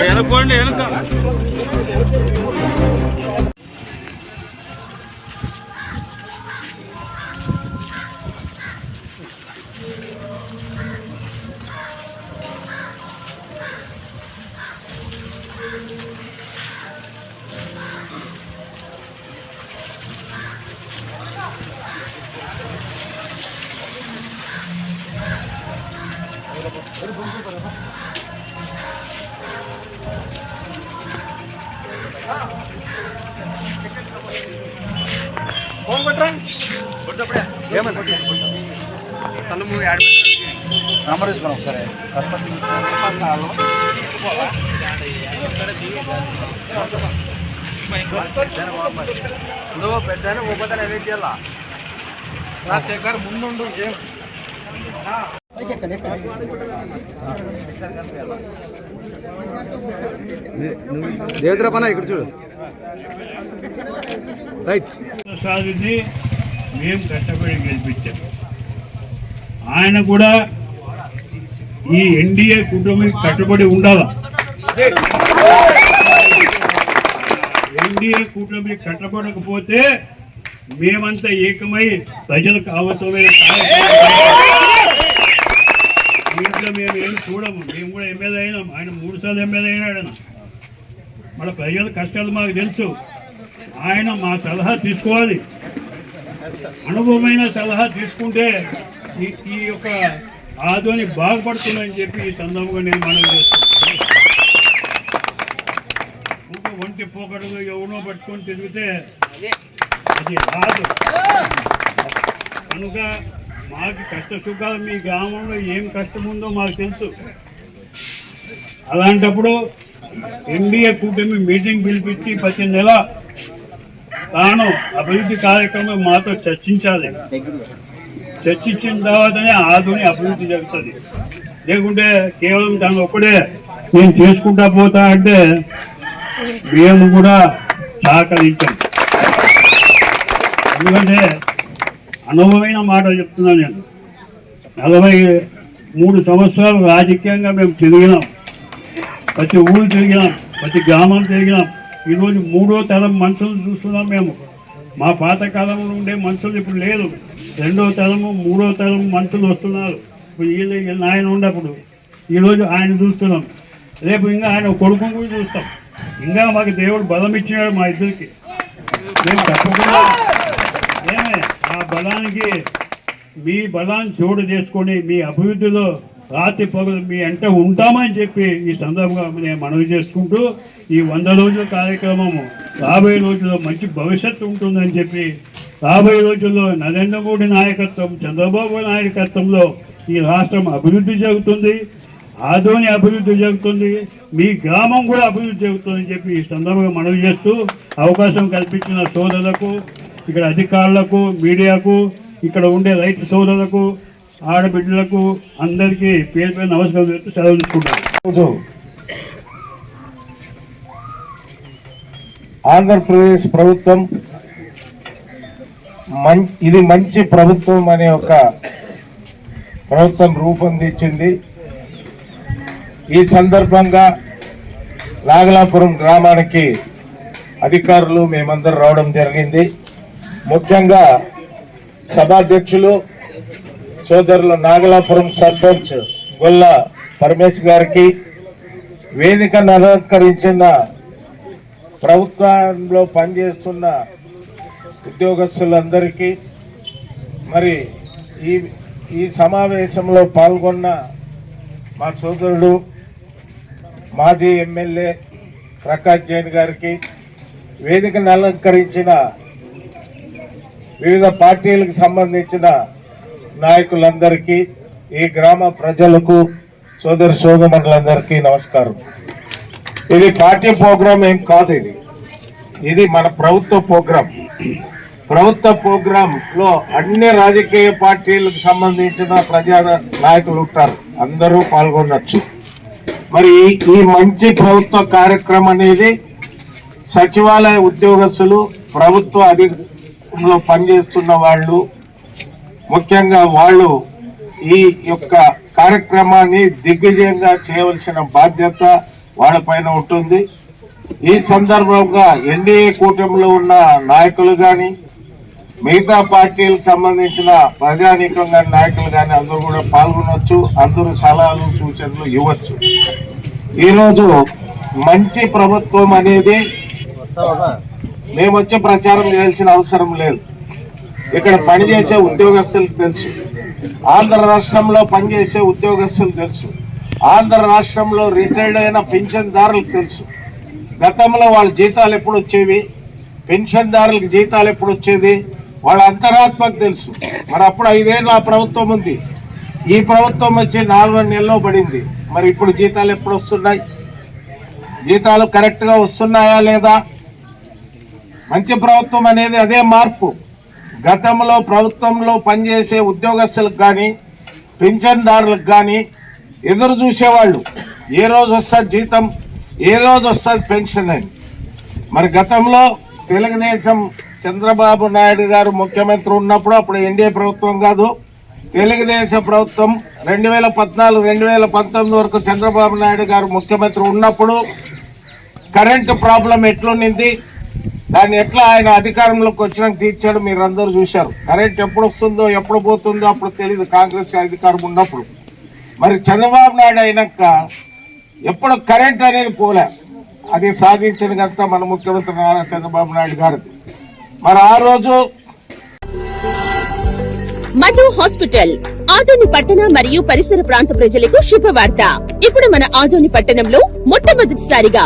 వెనకోండి వెనక నంబర్ తీసుకున్నాం ఒకసారి పెద్ద పోతే ఎడిట్ చేయాలా రాజశేఖర్ ముందుండు ఏం దేవేంద్ర పన ఇక్కడ చూడు. రైట్ సాధించి మేము కష్టపడి గెలిపించాం. ఆయన కూడా ఈ ఎన్డీఏ కుటుంబం కట్టుబడి ఉండాలా? ఎన్డీఏ కూటమికి కట్టబడకపోతే మేమంతా ఏకమై ప్రజలకు అవసరమైన దీంట్లో మేము ఏం చూడము. మేము కూడా ఎమ్మెల్యే అయినాం. ఆయన మూడు సార్లు ఎమ్మెల్యే అయినాడు ఆయన. మన ప్రజల కష్టాలు మాకు తెలుసు. ఆయన మా సలహా తీసుకోవాలి. అనుభవమైన సలహా తీసుకుంటే ఈ ఈ యొక్క ఆధ్వని బాగుపడుతుందని చెప్పి ఈ సందర్భంగా నేను మనం చేస్తున్నాను. ఇంకా ఒంటి పోకడుగా ఎవరినో పట్టుకొని తిరిగితే అది రాదు. కనుక మాకు కష్ట సుఖాలు మీ గ్రామంలో ఏం కష్టం ఉందో మాకు తెలుసు. అలాంటప్పుడు ఎన్డీఏ కూటమి మీటింగ్ పిలిపించి ప్రతి నెల తాను అభివృద్ధి కార్యక్రమం మాతో చర్చించాలి. చర్చించిన తర్వాతనే ఆధుని అభివృద్ధి జరుగుతుంది. లేకుంటే కేవలం తను ఒక్కడే నేను చేసుకుంటా పోతా అంటే మేము కూడా సహకరించాం ఎందుకంటే అనుభవమైన మాటలు చెప్తున్నాను నేను. నలభై మూడు సంవత్సరాలు రాజకీయంగా మేము తిరిగినాం. ప్రతి ఊరు తిరిగినాం ప్రతి గ్రామం తిరిగినాం. ఈరోజు మూడో తరం మనుషులు చూస్తున్నాం మేము. మా పాతకాలంలో ఉండే మనుషులు ఇప్పుడు లేదు రెండో తరము మూడో తరం మనుషులు వస్తున్నారు. ఇప్పుడు వీళ్ళు ఆయన ఉన్నప్పుడు ఈరోజు ఆయన చూస్తున్నాం. రేపు ఇంకా ఆయన కొడుకుని కూడా చూస్తాం. ఇంకా మాకు దేవుడు బలం ఇచ్చినాడు మా ఇద్దరికి. మేము తప్పకుండా ఏమే? బలానికి మీ బలాన్ని చోటు చేసుకొని మీ అభివృద్ధిలో రాత్రి పగులు మీ అంట ఉంటామని చెప్పి ఈ సందర్భంగా నేను మనవి చేసుకుంటూ ఈ వంద రోజుల కార్యక్రమము రాబోయే రోజుల్లో మంచి భవిష్యత్తు ఉంటుందని చెప్పి రాబోయే రోజుల్లో నరేంద్ర మోడీ నాయకత్వం చంద్రబాబు నాయకత్వంలో ఈ రాష్ట్రం అభివృద్ధి జరుగుతుంది ఆదోని అభివృద్ధి జరుగుతుంది మీ గ్రామం కూడా అభివృద్ధి జరుగుతుందని చెప్పి ఈ సందర్భంగా మనవి చేస్తూ అవకాశం కల్పించిన సోదరులకు ఇక్కడ అధికారులకు మీడియాకు ఇక్కడ ఉండే రైతు సోదరులకు ఆడబిడ్డలకు అందరికీ పేరు పేరు నమస్కారం చెప్తూ సెలవు తీసుకుంటాను ఆంధ్రప్రదేశ్ ప్రభుత్వం మం ఇది మంచి ప్రభుత్వం అనే ఒక ప్రభుత్వం రూపొందించింది. ఈ సందర్భంగా నాగలాపురం గ్రామానికి అధికారులు మేమందరం రావడం జరిగింది. ముఖ్యంగా సభాధ్యక్షులు సోదరులు నాగలాపురం సర్పంచ్ గొల్ల పరమేశ్ గారికి వేదికను అలంకరించిన ప్రభుత్వంలో పనిచేస్తున్న ఉద్యోగస్తులందరికీ మరి ఈ ఈ సమావేశంలో పాల్గొన్న మా సోదరుడు మాజీ ఎమ్మెల్యే ప్రకాష్ జైన్ గారికి వేదికను అలంకరించిన వివిధ పార్టీలకు సంబంధించిన నాయకులందరికీ ఈ గ్రామ ప్రజలకు సోదర సోదరులందరికీ నమస్కారం. ఇది పార్టీ ప్రోగ్రాం ఏం కాదు ఇది. ఇది మన ప్రభుత్వ ప్రోగ్రాం ప్రభుత్వ ప్రోగ్రాం లో అన్ని రాజకీయ పార్టీలకు సంబంధించిన ప్రజా నాయకులు ఉంటారు. అందరూ పాల్గొనొచ్చు. మరి ఈ- ఈ మంచి ప్రభుత్వ కార్యక్రమం అనేది సచివాలయ ఉద్యోగస్తులు ప్రభుత్వ అధికారంలో పనిచేస్తున్న వాళ్ళు ముఖ్యంగా వాళ్ళు ఈ యొక్క కార్యక్రమాన్ని దిగ్విజయంగా చేయవలసిన బాధ్యత వాళ్ళపైన ఉంటుంది. ఈ సందర్భంగా ఎన్డీఏ కూటమిలో ఉన్న నాయకులు కానీ మిగతా పార్టీలకు సంబంధించిన ప్రజానీకం కానీ నాయకులు కానీ అందరూ కూడా పాల్గొనవచ్చు అందరూ సలహాలు సూచనలు ఇవ్వచ్చు. ఈరోజు మంచి ప్రభుత్వం అనేది మేము వచ్చి ప్రచారం చేయాల్సిన అవసరం లేదు. ఇక్కడ పనిచేసే ఉద్యోగస్తులకు తెలుసు. ఆంధ్ర రాష్ట్రంలో పనిచేసే ఉద్యోగస్తులు తెలుసు. ఆంధ్ర రాష్ట్రంలో రిటైర్డ్ అయిన పెన్షన్దారులకు తెలుసు. గతంలో వాళ్ళ జీతాలు ఎప్పుడు వచ్చేవి? పెన్షన్దారులకు జీతాలు ఎప్పుడు వచ్చేది? వాళ్ళ అంతరాత్మకు తెలుసు. మరి అప్పుడు ఐదేళ్ళు ఆ ప్రభుత్వం ఉంది. ఈ ప్రభుత్వం వచ్చి నాలుగు నెలల్లో పడింది. మరి ఇప్పుడు జీతాలు ఎప్పుడు వస్తున్నాయి? జీతాలు కరెక్ట్గా వస్తున్నాయా లేదా? మంచి ప్రభుత్వం అనేది అదే మార్పు. గతంలో ప్రభుత్వంలో పనిచేసే ఉద్యోగస్తులకు కానీ పింఛన్దారులకు కానీ ఎదురు చూసేవాళ్ళు. ఏ రోజు వస్తుంది జీతం? ఏ రోజు వస్తుంది పెన్షన్ అని. మరి గతంలో తెలుగుదేశం చంద్రబాబు నాయుడు గారు ముఖ్యమంత్రి ఉన్నప్పుడు అప్పుడు ఎన్డీఏ ప్రభుత్వం కాదు. తెలుగుదేశం ప్రభుత్వం రెండు వేల పద్నాలుగు రెండు వేల పంతొమ్మిది వరకు చంద్రబాబు నాయుడు గారు ముఖ్యమంత్రి ఉన్నప్పుడు కరెంటు ప్రాబ్లం ఎట్లుండింది? దాన్ని ఎట్లా ఆయన అధికారంలోకి వచ్చినాక తీర్చాడు మీరు అందరూ చూశారు. కరెంట్ ఎప్పుడు వస్తుందో ఎప్పుడు పోతుందో అప్పుడు తెలియదు కాంగ్రెస్ అధికారం ఉన్నప్పుడు. మరి చంద్రబాబు నాయుడు అయినాక ఎప్పుడు కరెంట్ అనేది పోలే. అది సాధించిన కనుక మన ముఖ్యమంత్రి నారా చంద్రబాబు నాయుడు గారిది. మరి ఆ రోజు మధు హాస్పిటల్ ఆదోని పట్టణ మరియు పరిసర ప్రాంత ప్రజలకు శుభవార్త. ఇప్పుడు మన ఆదోని పట్టణంలో మొట్టమొదటిసారిగా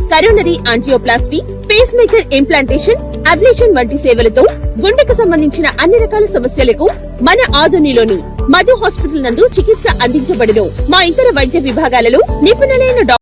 coronary angioplasty pacemaker implantation ablation వంటి సేవలతో గుండెకు సంబంధించిన అన్ని రకాల సమస్యలకు మన ఆధునిలోని మధు హాస్పిటల్ నందు చికిత్స అందించబడును. మా ఇతర వైద్య విభాగాలలో నిపుణులైన డాక్టర్